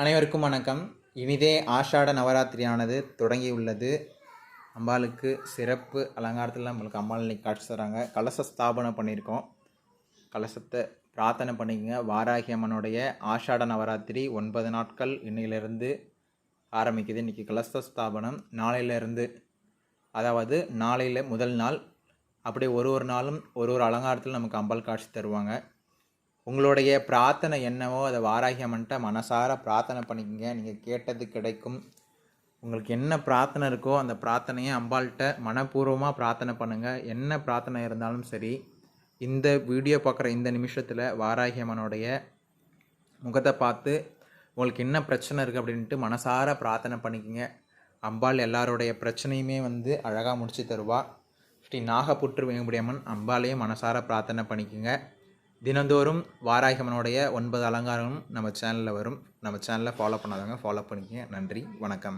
அனைவருக்கும் வணக்கம். இனிதே ஆஷாட நவராத்திரியானது தொடங்கியுள்ளது. அம்பாளுக்கு சிறப்பு அலங்காரத்தில் நம்மளுக்கு அம்பாள் இன்னைக்கு காட்சி தராங்க. கலச ஸ்தாபனம் பண்ணியிருக்கோம். கலசத்தை பிரார்த்தனை பண்ணிக்கங்க. வாராகி அம்மனுடைய ஆஷாட நவராத்திரி ஒன்பது நாட்கள் இன்னையிலிருந்து ஆரம்பிக்குது. இன்றைக்கி கலச ஸ்தாபனம். நாளையிலேருந்து அதாவது நாளையில் முதல் நாள். அப்படியே ஒரு ஒரு நாளும் ஒரு ஒரு அலங்காரத்தில் நமக்கு அம்பாள் காட்சி தருவாங்க. உங்களுடைய பிரார்த்தனை என்னவோ அதை வாராகி அம்மன்ட்ட மனசார பிரார்த்தனை பண்ணிக்கங்க. நீங்கள் கேட்டது கிடைக்கும். உங்களுக்கு என்ன பிரார்த்தனை இருக்கோ அந்த பிரார்த்தனையை அம்பாள்கிட்ட மனப்பூர்வமாக பிரார்த்தனை பண்ணுங்கள் என்ன பிரார்த்தனை இருந்தாலும் சரி இந்த வீடியோ பார்க்குற இந்த நிமிஷத்தில் வாராகி அம்மனுடைய முகத்தை பார்த்து உங்களுக்கு என்ன பிரச்சனை இருக்குது அப்படின்ட்டு மனசார பிரார்த்தனை பண்ணிக்கங்க. அம்பாள் எல்லாருடைய பிரச்சனையுமே வந்து அழகாக முடிச்சு தருவா. ஸ்ரீ நாகப்புற்று வேங்குடியம்மன் அம்பாலையும் மனசார பிரார்த்தனை பண்ணிக்கோங்க. தினந்தோறும் வாராகியம்மனுடைய ஒன்பது அலங்காரமும் நம்ம சேனலில் வரும். நம்ம சேனலை ஃபாலோ பண்ணாதவங்க ஃபாலோ பண்ணிக்கங்க. நன்றி. வணக்கம்.